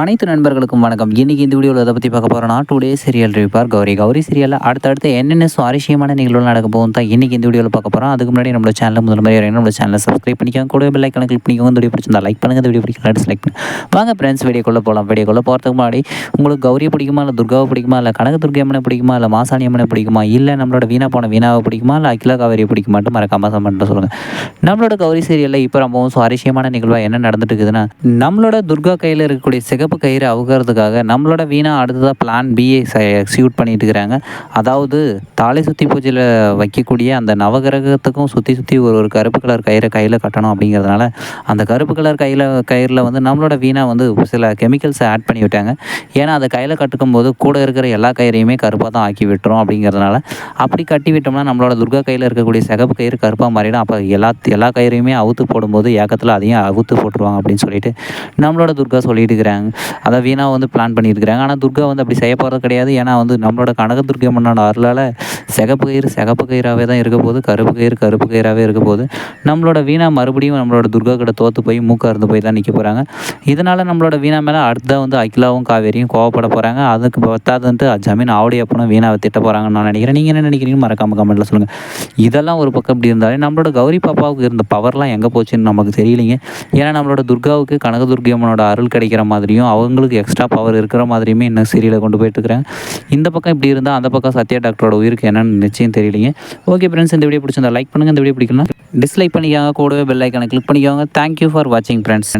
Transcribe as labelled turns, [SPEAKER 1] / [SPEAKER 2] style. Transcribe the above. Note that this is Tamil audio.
[SPEAKER 1] அனைத்து நண்பர்களுக்கும் வணக்கம். இன்றைக்கி இந்த வீடியோவில் அதை பற்றி பார்க்க போகிறோம்னா today serial review for Gowri. Gowri சீரியலில் அடுத்தடுத்து என்னென்ன சுவாரஸ்யமான நிகழ்வுகள் நடக்க போகும் தான் இன்னைக்கு இந்த வீடியோவில் பார்க்க போகிறோம் அதுக்கு முன்னாடி நம்மளோட சேனல் முதல் மாதிரி நம்மளோட சேனலை சப்ஸ்கிரைப் பண்ணிக்கோங்க. கூட பெல் ஐக்கனை கிளிக் பண்ணிக்கோங்க. இந்த வீடியோ பிடிச்சிருந்தா லைக் பண்ணுங்க. இந்த வீடியோ பிடிக்கலாம் டிஸ்லைக் பண்ணு. வாங்க ஃப்ரெண்ட்ஸ் வீடியோக்குள்ளே போகலாம் வீடியோக்குள்ளே போகிறதுக்கு முன்னாடி உங்களுக்கு கௌரியை பிடிக்குமா இல்லை துர்காவை பிடிக்குமா இல்லை கனக துர்கை அம்மனை பிடிக்குமா இல்லை மாசாணி அம்மனை பிடிக்குமா இல்லை நம்மளோட வீணா போன வீணாவை பிடிக்குமா இல்லை அகிலா காவேரியை பிடிக்குமாட்டு மறக்காம சமெண்ட்டில் சொல்லுங்கள் நம்மளோட கௌரி சீரியலில் இப்போ ரொம்பவும் சுவாரஸ்யமான நிகழ்வாக என்ன நடந்துட்டு இருக்குதுன்னா நம்மளோட துர்கா கையில் இருக்கக்கூடிய சிகப்பு கயிறு அவுகிறதுக்காக நம்மளோட வீணாக அடுத்ததாக பிளான் பிஏ எக்ஸிக்யூட் பண்ணிட்டு இருக்கிறாங்க. அதாவது தாலி சுற்றி பூஜையில் வைக்கக்கூடிய அந்த நவகிரகத்துக்கும் சுற்றி சுற்றி ஒரு ஒரு கருப்பு கலர் கயிறை கையில் கட்டணும் அப்படிங்கிறதுனால அந்த கருப்பு கலர் கையில் கயிறில் வந்து நம்மளோட வீணாக வந்து சில கெமிக்கல்ஸை ஆட் பண்ணி விட்டாங்க. ஏன்னா அதை கையில் கட்டுக்கும் போது கூட இருக்கிற எல்லா கயிறையுமே கருப்பாக தான் ஆக்கி விட்டுரும் அப்படிங்கிறதுனால அப்படி கட்டி விட்டோம்னா நம்மளோட துர்கா கையில் இருக்கக்கூடிய சிகப்பு கயிறு கருப்பாக மாறிடும். அப்போ எல்லா எல்லா கயிறையுமே அவுத்து போடும்போது ஏக்கத்தில் அதையும் அவுத்து போட்டுருவாங்க அப்படின்னு சொல்லிட்டு நம்மளோட துர்கா சொல்லிட்டு இருக்கிறாங்க. அதை வீணாக வந்து பிளான் பண்ணியிருக்கிறாங்க. ஆனால் துர்கா வந்து அப்படி செய்ய போகிறது கிடையாது. ஏன்னா வந்து நம்மளோட கனக துர்கை மன்னோட அருளால் சிகப்பு கயிறு சிகப்பு கயிறாகவே தான் இருக்க போது கருப்பு கயிறு கருப்பு கயிறாகவே இருக்க போது நம்மளோட வீணா மறுபடியும் நம்மளோட துர்கா கிட்ட தோற்று போய் மூக்கா இருந்து போய் தான் நிற்க போகிறாங்க இதனால் நம்மளோட வீணா மேலே அடுத்த வந்து அகிலாவும் காவேரியும் கோவப்பட போகிறாங்க அதுக்கு பத்தாதுன்ட்டு ஜமீன் ஆவடியப்பனும் வீணாவை திட்ட போகிறாங்கன்னு நான் நினைக்கிறேன். நீங்கள் என்ன நினைக்கிறீங்க மறக்காம கமெண்ட்டில் சொல்லுங்கள் இதெல்லாம் ஒரு பக்கம் இப்படி இருந்தாலே நம்மளோட கௌரி பாப்பாவுக்கு இருந்த பவர்லாம் எங்கே போச்சுன்னு நமக்கு தெரியலைங்க. ஏன்னா நம்மளோட துர்காவுக்கு கனக துர்கை அருள் கிடைக்கிற மாதிரியும் அவங்களுக்கு எக்ஸ்ட்ரா பவர் இருக்கிற மாதிரியுமே இன்னும் சீரியலை கொண்டு போயிட்டு இருக்கிறாங்க. இந்த பக்கம் இப்படி இருந்தால் அந்த பக்கம் சத்யா டாக்டரோட உயிருக்கு என்ன என்னன்னு நிச்சயம் தெரியலைங்க. ஓகே ஃப்ரெண்ட்ஸ் இந்த வீடியோ பிடிச்சிருந்தா லைக் பண்ணுங்கள் இந்த வீடியோ பிடிக்கணும் டிஸ்லைக் பண்ணிக்காங்க. கூடவே பெல் ஐக்கனை கிளிக் பண்ணிக்கோங்க. தேங்க்யூ ஃபார் வாட்சிங் ஃப்ரெண்ட்ஸ்